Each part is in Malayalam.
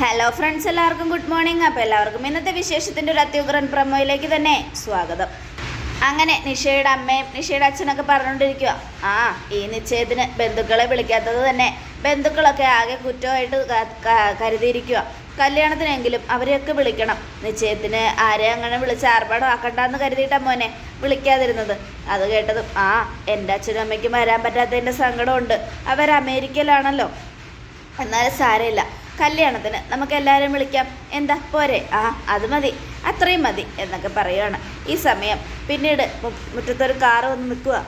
ഹലോ ഫ്രണ്ട്സ് എല്ലാവർക്കും ഗുഡ് മോർണിംഗ് അപ്പോൾ എല്ലാവർക്കും ഇന്നത്തെ വിശേഷത്തിന്റെ ഒരു അത്യുഗ്രൻ പ്രമോയിലേക്ക് തന്നെ സ്വാഗതം. അങ്ങനെ നിഷയുടെ അമ്മയും നിഷയുടെ അച്ഛനൊക്കെ പറഞ്ഞുകൊണ്ടിരിക്കുക ആ ഈ നിശ്ചയത്തിന് ബന്ധുക്കളെ വിളിക്കാത്തത് തന്നെ ബന്ധുക്കളൊക്കെ ആകെ കുറ്റമായിട്ട് കരുതിയിരിക്കുക കല്യാണത്തിനെങ്കിലും അവരെയൊക്കെ വിളിക്കണം. നിശ്ചയത്തിന് ആരെ അങ്ങനെ വിളിച്ച് ആർഭാടം ആക്കണ്ടെന്ന് കരുതിയിട്ടാ മോനെ വിളിക്കാതിരുന്നത്. അത് കേട്ടതും ആ എന്റെ അച്ഛനും അമ്മയ്ക്കും വരാൻ പറ്റാത്തതിന്റെ സങ്കടമുണ്ട്. അവർ അമേരിക്കയിലാണല്ലോ എന്നാലും സാരമില്ല. കല്യാണത്തിന് നമുക്ക് എല്ലാവരും വിളിക്കാം. എന്താ? പോരെ. ആ അത് മതി. അത്രയും മതി എന്നൊക്കെ പറയുകയാണ് ഈ സമയം പിന്നീട് മുറ്റത്തൊരു കാറ് വന്ന് നിൽക്കുക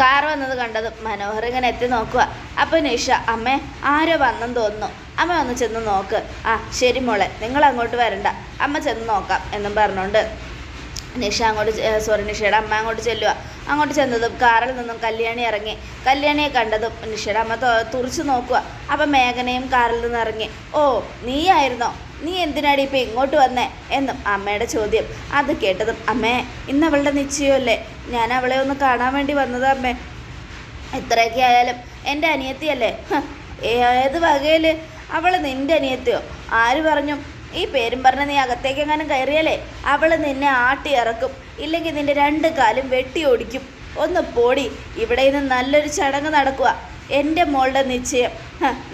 കാർ വന്നത് കണ്ടതും മനോഹർ ഇങ്ങനെ എത്തി നോക്കുക അപ്പോൾ നിഷ അമ്മേ ആരോ വന്നെന്ന് തോന്നുന്നു. അമ്മ ഒന്ന് ചെന്ന് നോക്ക്. ആ ശരി മോളെ നിങ്ങൾ അങ്ങോട്ട് വരണ്ട. അമ്മ ചെന്ന് നോക്കാം എന്നും പറഞ്ഞുകൊണ്ട് നിഷ അങ്ങോട്ട് സോറി നിഷയുടെ അമ്മ അങ്ങോട്ട് ചെല്ലുക അങ്ങോട്ട് ചെന്നതും കാറിൽ നിന്നും കല്യാണി ഇറങ്ങി. കല്യാണിയെ കണ്ടതും തൊ- തുറിച്ച് നോക്കുക അപ്പം മേഘനയും കാറിൽ നിന്ന് ഇറങ്ങി. ഓ നീയായിരുന്നോ? നീ എന്തിനാടി ഇപ്പം ഇങ്ങോട്ട് വന്നേ? എന്നും അമ്മയുടെ ചോദ്യം. അത് കേട്ടതും അമ്മേ ഇന്ന് അവളുടെ നിശ്ചയമല്ലേ? ഞാൻ അവളെ ഒന്ന് കാണാൻ വേണ്ടി വന്നതാ അമ്മേ. എത്രയൊക്കെ ആയാലും എന്റെ അനിയത്തിയല്ലേ? ഏത് വകയിൽ അവൾ നിന്റെ അനിയത്തിയോ? ആര് പറഞ്ഞു? ഈ പേരും പറഞ്ഞ് നീ അകത്തേക്ക് എങ്ങാനും കയറിയാലേ? അവൾ നിന്നെ ആട്ടി ഇറക്കും ഇല്ലെങ്കിൽ നിന്റെ രണ്ട് കാലും വെട്ടി ഓടിക്കും. ഒന്ന് പോടി ഇവിടെ നിന്ന് നല്ലൊരു ചടങ്ങ് നടക്കുക എന്റെ മോളുടെ നിശ്ചയം.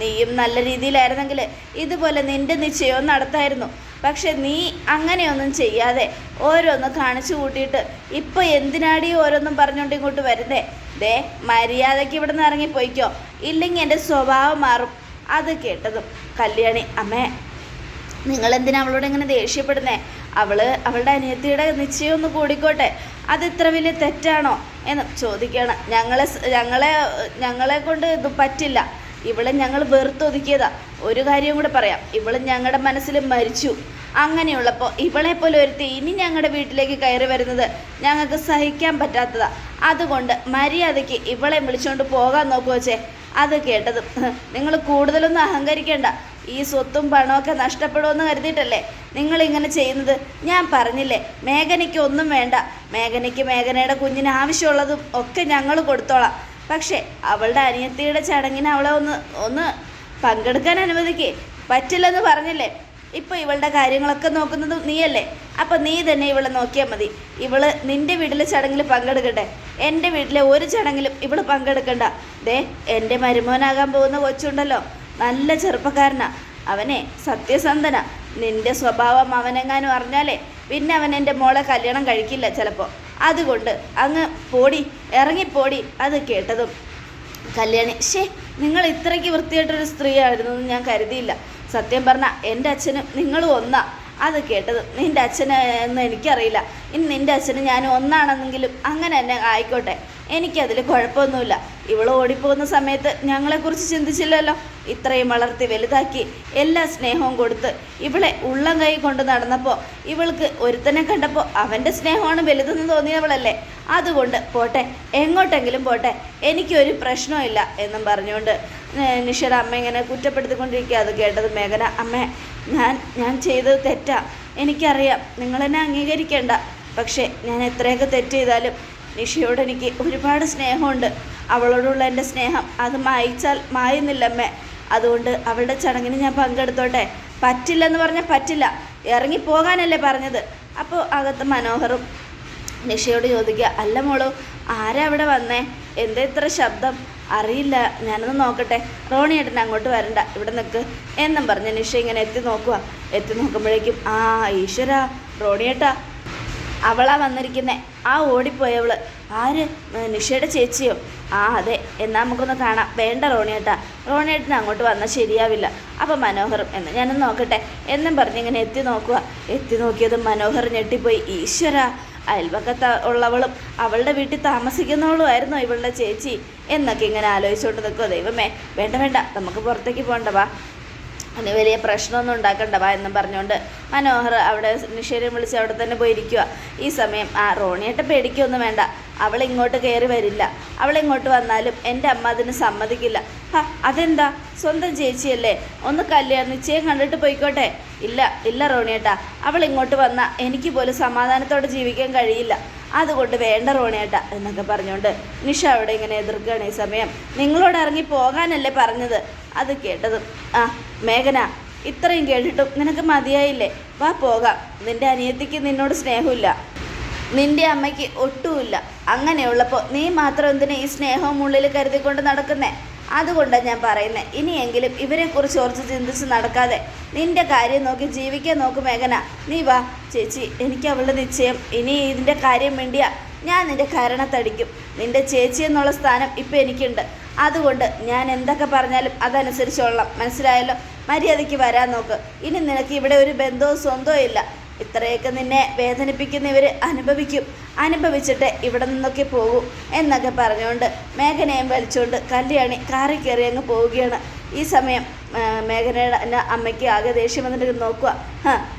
നീയും നല്ല രീതിയിലായിരുന്നെങ്കിൽ ഇതുപോലെ നിന്റെ നിശ്ചയവും നടത്തായിരുന്നു. പക്ഷെ നീ അങ്ങനെയൊന്നും ചെയ്യാതെ ഓരോന്ന് കാണിച്ചു കൂട്ടിയിട്ട് ഇപ്പൊ എന്തിനാടി ഓരോന്നും പറഞ്ഞുകൊണ്ട് ഇങ്ങോട്ട് വരുന്നേ? ദേ മര്യാദയ്ക്ക് ഇവിടെ നിന്ന് ഇറങ്ങിപ്പോയിക്കോ. ഇല്ലെങ്കിൽ എന്റെ സ്വഭാവം മാറും. അത് കേട്ടതും കല്യാണി അമ്മേ നിങ്ങൾ എന്തിനാ അവളോട് ഇങ്ങനെ ദേഷ്യപ്പെടുന്നേ? അവൾ അവളുടെ അനിയത്തിയുടെ നിശ്ചയം ഒന്ന് കൂടിക്കോട്ടെ. അത് ഇത്ര വലിയ തെറ്റാണോ? എന്ന് ചോദിക്കണം ഞങ്ങളെ ഞങ്ങളെ ഞങ്ങളെ കൊണ്ട് ഇത് പറ്റില്ല. ഇവളെ ഞങ്ങൾ വെറുത്തൊതുക്കിയതാ. ഒരു കാര്യം കൂടെ പറയാം. ഇവൾ ഞങ്ങളുടെ മനസ്സിൽ മരിച്ചു. അങ്ങനെയുള്ളപ്പോൾ ഇവളെ പോലെ ഒരുത്തി ഇനി ഞങ്ങളുടെ വീട്ടിലേക്ക് കയറി വരുന്നത് ഞങ്ങൾക്ക് സഹിക്കാൻ പറ്റാത്തതാ. അതുകൊണ്ട് മര്യാദയ്ക്ക് ഇവളെ വിളിച്ചുകൊണ്ട് പോകാൻ നോക്കുവച്ചേ അത് കേട്ടതും നിങ്ങൾ കൂടുതലൊന്നും അഹങ്കരിക്കേണ്ട. ഈ സ്വത്തും പണമൊക്കെ നഷ്ടപ്പെടുമെന്ന് കരുതിയിട്ടല്ലേ നിങ്ങൾ ഇങ്ങനെ ചെയ്യുന്നത്? ഞാൻ പറഞ്ഞില്ലേ മേഘനയ്ക്ക് ഒന്നും വേണ്ട. മേഘനയ്ക്ക് മേഘനയുടെ കുഞ്ഞിന് ആവശ്യമുള്ളതും ഒക്കെ ഞങ്ങൾ കൊടുത്തോളാം. പക്ഷേ അവളുടെ അനിയത്തിയുടെ ചടങ്ങിന് അവളെ ഒന്ന് ഒന്ന് പങ്കെടുക്കാൻ അനുവദിക്കേ. പറ്റില്ലെന്ന് പറഞ്ഞില്ലേ? ഇപ്പോൾ ഇവളുടെ കാര്യങ്ങളൊക്കെ നോക്കുന്നത് നീയല്ലേ? അപ്പം നീ തന്നെ ഇവളെ നോക്കിയാൽ മതി. ഇവൾ നിന്റെ വീട്ടിലെ ചടങ്ങിൽ പങ്കെടുക്കട്ടെ. എന്റെ വീട്ടിലെ ഒരു ചടങ്ങിലും ഇവൾ പങ്കെടുക്കണ്ട. ദേ എന്റെ മരുമോനാകാൻ പോകുന്ന കൊച്ചുണ്ടല്ലോ. നല്ല ചെറുപ്പക്കാരനാ. അവനെ സത്യസന്ധന. നിന്റെ സ്വഭാവം അവനെങ്ങാനും അറിഞ്ഞാലേ പിന്നെ അവൻ എന്റെ മോളെ കല്യാണം കഴിക്കില്ല ചിലപ്പോൾ അതുകൊണ്ട് അങ്ങ് പോടി ഇറങ്ങിപ്പോടി അത് കേട്ടതും. കല്യാണി ഷേ നിങ്ങൾ ഇത്രയ്ക്ക് വൃത്തിയായിട്ടൊരു സ്ത്രീ ആയിരുന്നു എന്ന് ഞാൻ കരുതിയില്ല. സത്യം പറഞ്ഞാൽ എന്റെ അച്ഛനും നിങ്ങളും ഒന്നാ. അത് കേട്ടത് നിന്റെ അച്ഛന് എന്ന് എനിക്കറിയില്ല. ഇനി നിന്റെ അച്ഛന് ഞാൻ ഒന്നാണെന്നെങ്കിലും അങ്ങനെ തന്നെ ആയിക്കോട്ടെ. എനിക്കതിൽ കുഴപ്പമൊന്നുമില്ല. ഇവൾ ഓടിപ്പോകുന്ന സമയത്ത് ഞങ്ങളെക്കുറിച്ച് ചിന്തിച്ചില്ലല്ലോ. ഇത്രയും വളർത്തി വലുതാക്കി എല്ലാ സ്നേഹവും കൊടുത്ത് ഇവളെ ഉള്ളം കൈ കൊണ്ട് നടന്നപ്പോൾ ഇവൾക്ക് ഒരുത്തനെ കണ്ടപ്പോൾ അവന്റെ സ്നേഹമാണ് വലുതെന്ന് തോന്നിയവളല്ലേ? അതുകൊണ്ട് പോട്ടെ എങ്ങോട്ടെങ്കിലും പോട്ടെ എനിക്കൊരു പ്രശ്നമില്ല എന്നും പറഞ്ഞുകൊണ്ട് നിഷയുടെ അമ്മ ഇങ്ങനെ കുറ്റപ്പെടുത്തിക്കൊണ്ടിരിക്കുക. അത് കേട്ടത് മേഘന അമ്മ ഞാൻ ഞാൻ ചെയ്തത് തെറ്റാ. എനിക്കറിയാം നിങ്ങളെന്നെ അംഗീകരിക്കേണ്ട. പക്ഷേ ഞാൻ എത്രയൊക്കെ തെറ്റ് ചെയ്താലും നിഷയോട് എനിക്ക് ഒരുപാട് സ്നേഹമുണ്ട്. അവളോടുള്ള എന്റെ സ്നേഹം അത് മായിച്ചാൽ മായുന്നില്ലമ്മേ. അതുകൊണ്ട് അവളുടെ ചടങ്ങിന് ഞാൻ പങ്കെടുത്തോട്ടെ. പറ്റില്ലെന്ന് പറഞ്ഞാൽ പറ്റില്ല. ഇറങ്ങി ഇറങ്ങിപ്പോകാനല്ലേ പറഞ്ഞത്. അപ്പോൾ അകത്ത് മനോഹറും നിഷയോട് ചോദിക്കുക അല്ല മോളു ആരാ അവിടെ വന്നേ? എന്താ ഇത്ര ശബ്ദം? അറിയില്ല ഞാനൊന്ന് നോക്കട്ടെ. റോണി ഏട്ടൻ അങ്ങോട്ട് വരണ്ട. ഇവിടെ നിൽക്ക് എന്നും പറഞ്ഞ് നിഷ ഇങ്ങനെ എത്തി നോക്കുക. എത്തി നോക്കുമ്പോഴേക്കും ആ ഈശ്വര റോണിയേട്ടാ അവളാ വന്നിരിക്കുന്നേ. ആ ഓടിപ്പോയവൾ ആര്? നിഷയുടെ ചേച്ചിയോ? ആ അതെ. എന്നാൽ നമുക്കൊന്ന് കാണാം. വേണ്ട റോണിയേട്ടാ. റോണിയേട്ടന് അങ്ങോട്ട് വന്നാൽ ശരിയാവില്ല. അപ്പം മനോഹറും എന്ന്. ഞാനൊന്ന് നോക്കട്ടെ. എന്നും പറഞ്ഞ് ഇങ്ങനെ എത്തി നോക്കുക. എത്തി നോക്കിയത് മനോഹർ ഞെട്ടിപ്പോയി. ഈശ്വര അയൽപക്കത്ത് ഉള്ളവളും അവളുടെ വീട്ടിൽ താമസിക്കുന്നവളും ആയിരുന്നു ഇവളുടെ ചേച്ചി. എന്നൊക്കെ ഇങ്ങനെ ആലോചിച്ചുകൊണ്ട് നിൽക്കുമോ ദൈവമേ. വേണ്ട വേണ്ട. നമുക്ക് പുറത്തേക്ക് പോകണ്ട വാ. അതിന് വലിയ പ്രശ്നമൊന്നും ഉണ്ടാക്കണ്ട വാ എന്നും പറഞ്ഞുകൊണ്ട് മനോഹർ അവിടെ നിഷേനെ വിളിച്ച് അവിടെ തന്നെ പോയിരിക്കുക ഈ സമയം ആ റോണിയേട്ട പേടിക്കൊന്നും വേണ്ട. അവൾ ഇങ്ങോട്ട് കയറി വരില്ല. അവൾ ഇങ്ങോട്ട് വന്നാലും എന്റെ അമ്മ അതിന് സമ്മതിക്കില്ല. ഹാ അതെന്താ? സ്വന്തം ചേച്ചിയല്ലേ? ഒന്ന് കല്യാണം നിശ്ചയം കണ്ടിട്ട് പോയിക്കോട്ടെ. ഇല്ല ഇല്ല റോണിയേട്ടാ. അവൾ ഇങ്ങോട്ട് വന്നാൽ എനിക്ക് പോലും സമാധാനത്തോടെ ജീവിക്കാൻ കഴിയില്ല. അതുകൊണ്ട് വേണ്ട റോണേട്ട എന്നൊക്കെ പറഞ്ഞുകൊണ്ട് നിഷ അവിടെ ഇങ്ങനെ എതിർക്കുകയാണ് ഈ സമയം. നിങ്ങളോട് ഇറങ്ങി പോകാനല്ലേ പറഞ്ഞത്? അത് കേട്ടതും ആ മേഘന ഇത്രയും കേട്ടിട്ടും നിനക്ക് മതിയായില്ലേ? വാ പോകാം. നിന്റെ അനിയത്തിക്ക് നിന്നോട് സ്നേഹമില്ല. നിന്റെ അമ്മയ്ക്ക് ഒട്ടുമില്ല. അങ്ങനെയുള്ളപ്പോൾ നീ മാത്രം എന്തിനാ ഈ സ്നേഹവും ഉള്ളിൽ കരുതിക്കൊണ്ട് നടക്കുന്നേ? അതുകൊണ്ടാണ് ഞാൻ പറയുന്നത് ഇനിയെങ്കിലും ഇവരെക്കുറിച്ച് ഓർത്ത് ചിന്തിച്ച് നടക്കാതെ നിന്റെ കാര്യം നോക്കി ജീവിക്കാൻ നോക്കും മേഘന. നീ വാ ചേച്ചി എനിക്ക് അവളുടെ നിശ്ചയം. ഇനി ഇതിന്റെ കാര്യം വേണ്ടിയാ ഞാൻ നിന്റെ കരണത്തടിക്കും. നിന്റെ ചേച്ചി എന്നുള്ള സ്ഥാനം ഇപ്പം എനിക്കുണ്ട്. അതുകൊണ്ട് ഞാൻ എന്തൊക്കെ പറഞ്ഞാലും അതനുസരിച്ചോളാം മനസ്സിലായല്ലോ? മര്യാദയ്ക്ക് വരാൻ നോക്ക്. ഇനി നിനക്ക് ഇവിടെ ഒരു ബന്ധവും സ്വന്തവും ഇല്ല. ഇത്രയൊക്കെ നിന്നെ വേദനിപ്പിക്കുന്നവർ അനുഭവിക്കും. അനുഭവിച്ചിട്ട് ഇവിടെ നിന്നൊക്കെ പോകും എന്നൊക്കെ പറഞ്ഞുകൊണ്ട് മേഘനയും വലിച്ചുകൊണ്ട് കല്യാണി കാറി കയറി അങ്ങ് പോവുകയാണ്. ഈ സമയം മേഘനയുടെ അമ്മയ്ക്ക് ആകെ ദേഷ്യം വന്നിട്ട് നോക്കുക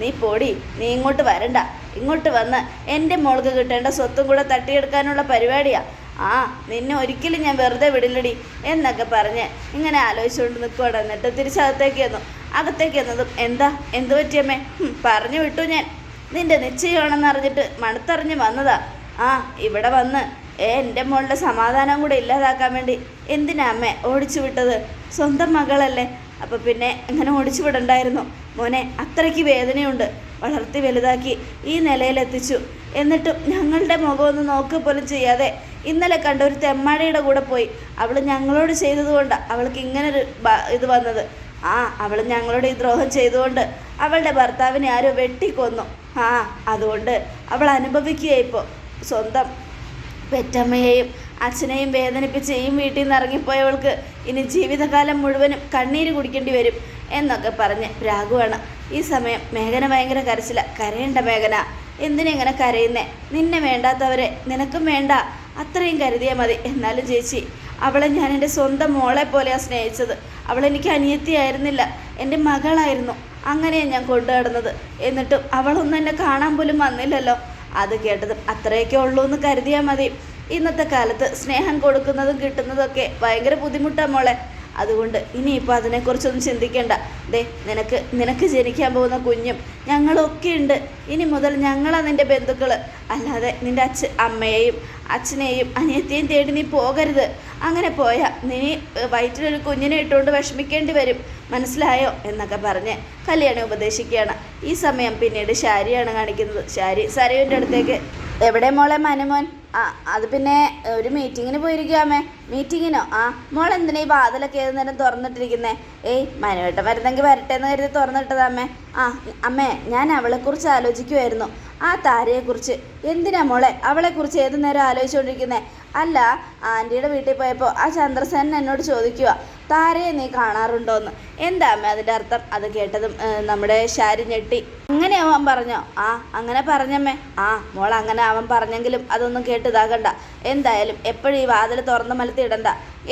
നീ പോടി നീ ഇങ്ങോട്ട് വരണ്ട. ഇങ്ങോട്ട് വന്ന് എന്റെ മോൾക്ക് കിട്ടേണ്ട സ്വത്തും കൂടെ തട്ടിയെടുക്കാനുള്ള പരിപാടിയാ. ആ നിന്നെ ഒരിക്കലും ഞാൻ വെറുതെ വിടില്ലടി എന്നൊക്കെ പറഞ്ഞ് ഇങ്ങനെ ആലോചിച്ചുകൊണ്ട് നിൽക്കുവാണ് എന്നിട്ട് തിരിച്ചകത്തേക്ക് വന്നു അകത്തേക്ക് എന്നതും എന്താ? എന്തു പറ്റിയമ്മേ പറഞ്ഞു വിട്ടു ഞാൻ. നിന്റെ നിശ്ചയമാണെന്ന് അറിഞ്ഞിട്ട് മണത്തറിഞ്ഞ് വന്നതാ. ആ ഇവിടെ വന്ന്. എന്റെ മോളുടെ സമാധാനം കൂടെ ഇല്ലാതാക്കാൻ വേണ്ടി എന്തിനാ അമ്മേ ഓടിച്ചു വിട്ടത്? സ്വന്തം മകളല്ലേ. അപ്പം പിന്നെ അങ്ങനെ ഓടിച്ചു വിടണ്ടായിരുന്നു? മോനെ അത്രയ്ക്ക് വേദനയുണ്ട്. വളർത്തി വലുതാക്കി ഈ നിലയിലെത്തിച്ചു. എന്നിട്ടും ഞങ്ങളുടെ മുഖമൊന്ന് നോക്കുക പോലും ചെയ്യാതെ ഇന്നലെ കണ്ട ഒരു തെമ്മാടിയുടെ കൂടെ പോയി. അവൾ ഞങ്ങളോട് ചെയ്തതുകൊണ്ടാണ് അവൾക്ക് ഇങ്ങനൊരു ഇത് വന്നത്. ആ അവൾ ഞങ്ങളോട് ഈ ദ്രോഹം ചെയ്തുകൊണ്ട് അവളുടെ ഭർത്താവിനെ ആരോ വെട്ടിക്കൊന്നു. ആ അതുകൊണ്ട് അവൾ അനുഭവിക്കുക ഇപ്പോൾ സ്വന്തം പെറ്റമ്മയെയും അച്ഛനെയും വേദനിപ്പിച്ച് ഈ വീട്ടിൽ നിന്ന് ഇറങ്ങിപ്പോയവൾക്ക് ഇനി ജീവിതകാലം മുഴുവനും കണ്ണീര് കുടിക്കേണ്ടി വരും എന്നൊക്കെ പറഞ്ഞ് രാഘുവാണ് ഈ സമയം മേഘന ഭയങ്കര കരച്ചില. കരയേണ്ട മേഘന എന്തിനെങ്ങനെ കരയുന്നേ? നിന്നെ വേണ്ടാത്തവരെ നിനക്കും വേണ്ട. അത്രയും കരുതിയാൽ മതി. എന്നാലും ചേച്ചി അവളെ ഞാൻ എന്റെ സ്വന്തം മോളെ പോലെയാണ് സ്നേഹിച്ചത്. അവളെനിക്ക് അനിയത്തിയായിരുന്നില്ല. എന്റെ മകളായിരുന്നു. അങ്ങനെയാണ് ഞാൻ കൊണ്ടു നടന്നത്. എന്നിട്ടും അവളൊന്നും എന്നെ കാണാൻ പോലും വന്നില്ലല്ലോ. അത് കേട്ടതും അത്രയൊക്കെ ഉള്ളൂ എന്ന് കരുതിയാൽ മതി. ഇന്നത്തെ കാലത്ത് സ്നേഹം കൊടുക്കുന്നതും കിട്ടുന്നതൊക്കെ ഭയങ്കര ബുദ്ധിമുട്ടാണ് മോളെ. അതുകൊണ്ട് ഇനിയിപ്പോൾ അതിനെക്കുറിച്ചൊന്നും ചിന്തിക്കേണ്ട. ദേ നിനക്ക് നിനക്ക് ജനിക്കാൻ പോകുന്ന കുഞ്ഞും ഞങ്ങളൊക്കെ ഉണ്ട്. ഇനി മുതൽ ഞങ്ങളാണ് നിന്റെ ബന്ധുക്കൾ അല്ലാതെ നിന്റെ അച്ഛ അമ്മയെയും അച്ഛനെയും അനിയത്തെയും തേടി നീ പോകരുത്. അങ്ങനെ പോയാൽ നീ വയറ്റിലൊരു കുഞ്ഞിനെ ഇട്ടുകൊണ്ട് വിഷമിക്കേണ്ടി വരും. മനസ്സിലായോ? എന്നൊക്കെ പറഞ്ഞ് കല്യാണി ഉപദേശിക്കുകയാണ്. ഈ സമയം പിന്നീട് ശാരിയാണ് കാണിക്കുന്നത്. ശാരി സരയുന്റെ അടുത്തേക്ക്. എവിടെ മോളെ മനുമോൻ? ആ അത് പിന്നെ ഒരു മീറ്റിങ്ങിന് പോയിരിക്കാമേ മീറ്റിങ്ങിനോ ആ മോൾ എന്തിനാ ഈ വാതിലൊക്കെ ഏത് നേരം തുറന്നിട്ടിരിക്കുന്നേ? ഏയ് മനുവേട്ടൻ വരുന്നെങ്കിൽ വരട്ടെ എന്ന് കരുതി തുറന്നിട്ടതാമേ ആ അമ്മേ ഞാൻ അവളെക്കുറിച്ച് ആലോചിക്കുമായിരുന്നു ആ താരയെക്കുറിച്ച്. എന്തിനാ മോളെ അവളെക്കുറിച്ച് ഏത് നേരം ആലോചിച്ചുകൊണ്ടിരിക്കുന്നേ അല്ല ആന്റിയുടെ വീട്ടിൽ പോയപ്പോൾ ആ ചന്ദ്രസേനൻ എന്നോട് ചോദിക്കുക താരയെ നീ കാണാറുണ്ടോന്ന്? എന്താ അമ്മ അതിന്റെ അർത്ഥം? അത് കേട്ടതും നമ്മുടെ ശാരി ഞെട്ടി. അങ്ങനെ അവൻ പറഞ്ഞോ? ആ അങ്ങനെ പറഞ്ഞമ്മേ. ആ മോൾ അങ്ങനെ അവൻ പറഞ്ഞെങ്കിലും അതൊന്നും കേട്ട് ഇതാകണ്ട. എന്തായാലും എപ്പോഴും ഈ വാതിൽ തുറന്ന് മലത്തി ഇടണ്ട.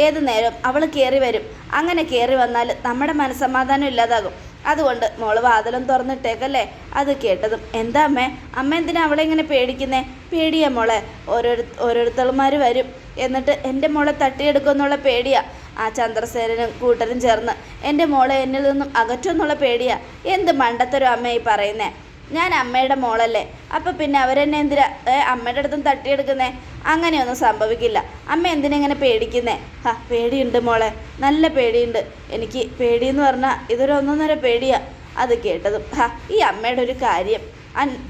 ഏത് നേരം അവൾ കയറി വരും. അങ്ങനെ കയറി വന്നാൽ നമ്മുടെ മനസ്സമാധാനം ഇല്ലാതാകും. അതുകൊണ്ട് മോൾ വാതിലും തുറന്നിട്ടേക്കല്ലേ? അത് കേട്ടതും എന്താ അമ്മേ? അമ്മ എന്തിനാ അവളെ ഇങ്ങനെ പേടിക്കുന്നേ? പേടിയാ മോളെ. ഓരോരു ഓരോരുത്തർമാർ വരും. എന്നിട്ട് എന്റെ മോളെ തട്ടിയെടുക്കുമെന്നുള്ള പേടിയാ. ആ ചന്ദ്രസേനനും കൂട്ടരും ചേർന്ന് എന്റെ മോളെ എന്നിൽ നിന്നും അകറ്റുമെന്നുള്ള പേടിയാ. എന്ത് മണ്ടത്തരം അമ്മ ഈ പറയുന്നേ. ഞാൻ അമ്മയുടെ മോളല്ലേ. അപ്പം പിന്നെ അവരെന്നെ എന്തിനാ അമ്മയുടെ അടുത്തും തട്ടിയെടുക്കുന്നേ? അങ്ങനെയൊന്നും സംഭവിക്കില്ല. അമ്മ എന്തിനെങ്ങനെ പേടിക്കുന്നേ? ഹാ പേടിയുണ്ട് മോളെ. നല്ല പേടിയുണ്ട്. എനിക്ക് പേടിയെന്ന് പറഞ്ഞാൽ ഇതൊരു ഒന്നൊന്നര പേടിയാ. അത് കേട്ടതും ഹാ ഈ അമ്മയുടെ ഒരു കാര്യം.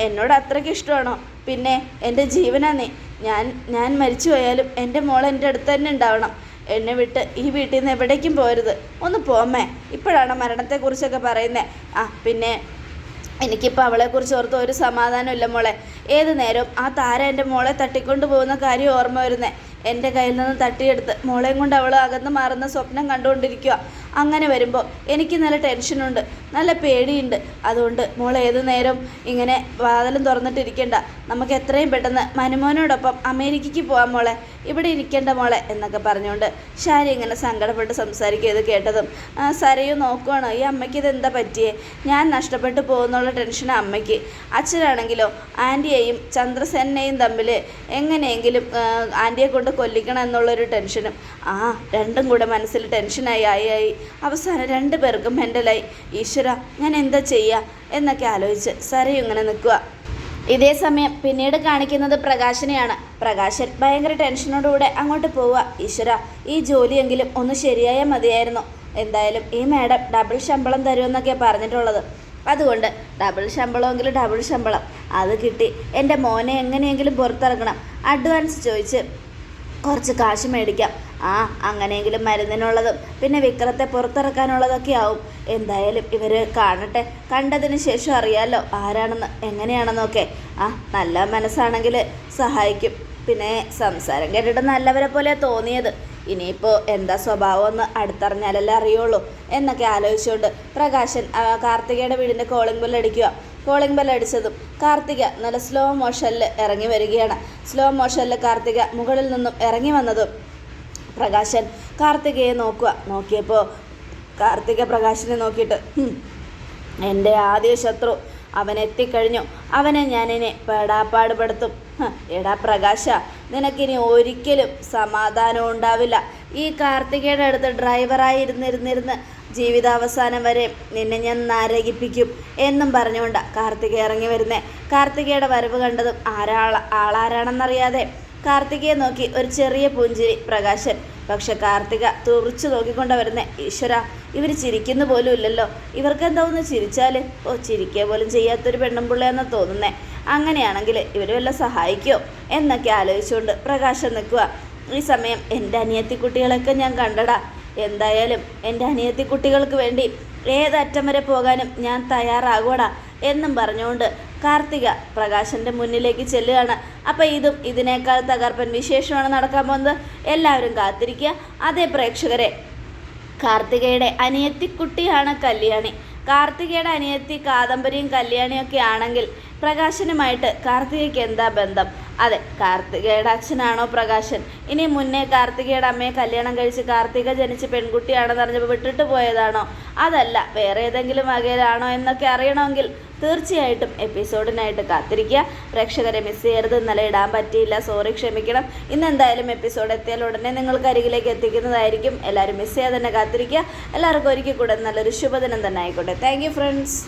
എന്നോട് അത്രയ്ക്ക് ഇഷ്ടമാണോ? പിന്നെ എന്റെ ജീവനാ നീ. ഞാൻ ഞാൻ മരിച്ചു പോയാലും എന്റെ മോൾ എന്റെ അടുത്ത് തന്നെ ഉണ്ടാവണം. എന്നെ വിട്ട് ഈ വീട്ടിൽ നിന്ന് എവിടേക്കും പോരുത്. ഒന്ന് പോമ്മേ. ഇപ്പോഴാണ് മരണത്തെക്കുറിച്ചൊക്കെ പറയുന്നത് ആ പിന്നെ എനിക്കിപ്പോൾ അവളെക്കുറിച്ച് ഓർത്ത് ഒരു സമാധാനമില്ല മോളെ. ഏത് നേരവും ആ താര എന്റെ മോളെ തട്ടിക്കൊണ്ട് പോകുന്ന കാര്യം ഓർമ്മ വരുന്നേ. എന്റെ കയ്യിൽ നിന്ന് തട്ടിയെടുത്ത് മോളെയും കൊണ്ട് അവൾ അകന്ന് മാറുന്ന സ്വപ്നം കണ്ടുകൊണ്ടിരിക്കുക അങ്ങനെ വരുമ്പോൾ എനിക്ക് നല്ല ടെൻഷനുണ്ട്. നല്ല പേടിയുണ്ട്. അതുകൊണ്ട് മോൾ ഏത് നേരം ഇങ്ങനെ വാതിലും തുറന്നിട്ടിരിക്കേണ്ട. നമുക്ക് എത്രയും പെട്ടെന്ന് മനുമോനോടൊപ്പം അമേരിക്കയ്ക്ക് പോകാം മോളെ. ഇവിടെ ഇരിക്കേണ്ട മോളെ എന്നൊക്കെ പറഞ്ഞുകൊണ്ട് ഷാരി ഇങ്ങനെ സങ്കടപ്പെട്ട് സംസാരിക്കുക ഇത് കേട്ടതും സരയു നോക്കുവാണോ ഈ അമ്മയ്ക്ക് ഇതെന്താ പറ്റിയേ? ഞാൻ നഷ്ടപ്പെട്ടു പോകുന്നുള്ള ടെൻഷൻ അമ്മയ്ക്ക്. അച്ഛനാണെങ്കിലോ ആന്റിയെയും ചന്ദ്രസേനയും തമ്മിൽ എങ്ങനെയെങ്കിലും ആന്റിയെ കൊണ്ട് കൊല്ലിക്കണം എന്നുള്ളൊരു ടെൻഷനും. ആ രണ്ടും കൂടെ മനസ്സിൽ ടെൻഷനായി ആയി ആയി. അവസാനം രണ്ടു പേർക്കും മെന്റലായി. ഈശ്വര ഞാൻ എന്താ ചെയ്യുക എന്നൊക്കെ ആലോചിച്ച് സരയും ഇങ്ങനെ നിൽക്കുക ഇതേ സമയം പിന്നീട് കാണിക്കുന്നത് പ്രകാശനെയാണ്. പ്രകാശൻ ഭയങ്കര ടെൻഷനോടുകൂടെ അങ്ങോട്ട് പോവുക. ഈശ്വര ഈ ജോലിയെങ്കിലും ഒന്ന് ശരിയായാൽ മതിയായിരുന്നു. എന്തായാലും ഈ മാഡം ഡബിൾ ശമ്പളം തരുമെന്നൊക്കെയാണ് പറഞ്ഞിട്ടുള്ളത്. അതുകൊണ്ട് ഡബിൾ ശമ്പളമെങ്കിലും ഡബിൾ ശമ്പളം. അത് കിട്ടി എന്റെ മോനെ എങ്ങനെയെങ്കിലും പുറത്തിറങ്ങണം. അഡ്വാൻസ് ചോദിച്ച് കുറച്ച് കാശ് മേടിക്കാം. ആ അങ്ങനെയെങ്കിലും മരുന്നിനുള്ളതും പിന്നെ വിക്രത്തെ പുറത്തിറക്കാനുള്ളതൊക്കെ ആവും. എന്തായാലും ഇവർ കാണട്ടെ. കണ്ടതിന് ശേഷം അറിയാമല്ലോ ആരാണെന്ന് എങ്ങനെയാണെന്നൊക്കെ ആ നല്ല മനസ്സാണെങ്കിൽ സഹായിക്കും. പിന്നെ സംസാരം കേട്ടിട്ട് നല്ലവരെ പോലെ തോന്നിയത്. ഇനിയിപ്പോൾ എന്താ സ്വഭാവം എന്ന് അടുത്തറിഞ്ഞാലല്ലേ അറിയുള്ളൂ. എന്നൊക്കെ ആലോചിച്ചുകൊണ്ട് പ്രകാശൻ കാർത്തികയുടെ വീടിന്റെ കോളിംഗ് ബെൽ അടിക്കുക. കോളിംഗ് ബെൽ അടിച്ചതും കാർത്തിക നല്ല സ്ലോ മോഷനിൽ ഇറങ്ങി വരികയാണ്. സ്ലോ മോഷനിൽ കാർത്തിക മുകളിൽ നിന്നും ഇറങ്ങി വന്നതും പ്രകാശൻ കാർത്തികയെ നോക്കുക. നോക്കിയപ്പോൾ കാർത്തിക പ്രകാശനെ നോക്കിയിട്ട് എന്റെ ആദ്യ ശത്രു അവൻ എത്തിക്കഴിഞ്ഞു. അവനെ ഞാനിനി പെടാപ്പാട് പെടുത്തും ഹ, എടാ പ്രകാശ നിനക്കിനി ഒരിക്കലും സമാധാനം ഉണ്ടാവില്ല. ഈ കാർത്തികയുടെ അടുത്ത് ഡ്രൈവറായി ഇരുന്നിരുന്നിരുന്ന് ജീവിതാവസാനം വരെ നിന്നെ ഞാൻ നരകിപ്പിക്കും എന്നും പറഞ്ഞുകൊണ്ട് കാർത്തിക ഇറങ്ങി വരുന്നേ. കാർത്തികയുടെ വരവ് കണ്ടതും ആരാള ആളാരാണെന്നറിയാതെ കാർത്തികയെ നോക്കി ഒരു ചെറിയ പുഞ്ചിരി പ്രകാശൻ. പക്ഷെ കാർത്തിക തുറിച്ചു നോക്കിക്കൊണ്ട് വരുന്ന ഈശ്വര ഇവർ ചിരിക്കുന്ന പോലും ഇല്ലല്ലോ. ഇവർക്ക് എന്താ ഒന്ന് ചിരിച്ചാൽ ഓ ചിരിക്കുക പോലും ചെയ്യാത്തൊരു പെണ്ണും പിള്ളയെന്ന് തോന്നുന്നേ. അങ്ങനെയാണെങ്കിൽ ഇവർ വല്ല സഹായിക്കോ? എന്നൊക്കെ ആലോചിച്ചുകൊണ്ട് പ്രകാശം നിൽക്കുക ഈ സമയം എന്റെ അനിയത്തി കുട്ടികളൊക്കെ ഞാൻ കണ്ടടാ. എന്തായാലും എന്റെ അനിയത്തി കുട്ടികൾക്ക് വേണ്ടി ഏതറ്റം വരെ പോകാനും ഞാൻ തയ്യാറാകൂടാ എന്നും പറഞ്ഞുകൊണ്ട് കാർത്തിക പ്രകാശന്റെ മുന്നിലേക്ക് ചെല്ലുകയാണ്. അപ്പോൾ ഇതും ഇതിനേക്കാൾ തകർപ്പൻ വിശേഷമാണ് നടക്കാൻ പോകുന്നത്. എല്ലാവരും കാത്തിരിക്കുക. അതേ പ്രേക്ഷകരെ കാർത്തികയുടെ അനിയത്തിക്കുട്ടിയാണ് കല്യാണി. കാർത്തികയുടെ അനിയത്തി കാദംബരിയും കല്യാണിയും ഒക്കെ ആണെങ്കിൽ പ്രകാശനുമായിട്ട് കാർത്തികയ്ക്ക് എന്താ ബന്ധം? അതെ കാർത്തികയുടെ അച്ഛനാണോ പ്രകാശൻ? ഇനി മുന്നേ കാർത്തികയുടെ അമ്മയെ കല്യാണം കഴിച്ച് കാർത്തിക ജനിച്ച് പെൺകുട്ടിയാണെന്ന് അറിഞ്ഞപ്പോൾ വിട്ടിട്ട് പോയതാണോ? അതല്ല വേറെ ഏതെങ്കിലും വകയിലാണോ എന്നൊക്കെ അറിയണമെങ്കിൽ തീർച്ചയായിട്ടും എപ്പിസോഡിനായിട്ട് കാത്തിരിക്കുക. പ്രേക്ഷകരെ മിസ് ചെയ്യരുത്. ഇന്നലെ ഇടാൻ പറ്റിയില്ല. സോറി ക്ഷമിക്കണം. ഇന്ന് എന്തായാലും എപ്പിസോഡ് എത്തിയാൽ ഉടനെ നിങ്ങൾക്ക് അരികിലേക്ക് എത്തിക്കുന്നതായിരിക്കും. എല്ലാവരും മിസ് ചെയ്യാതെ തന്നെ കാത്തിരിക്കുക. എല്ലാവർക്കും ഒരിക്കൽ കൂടെ നല്ലൊരു ശുഭദിനം തന്നെ ആയിക്കോട്ടെ. Thank friends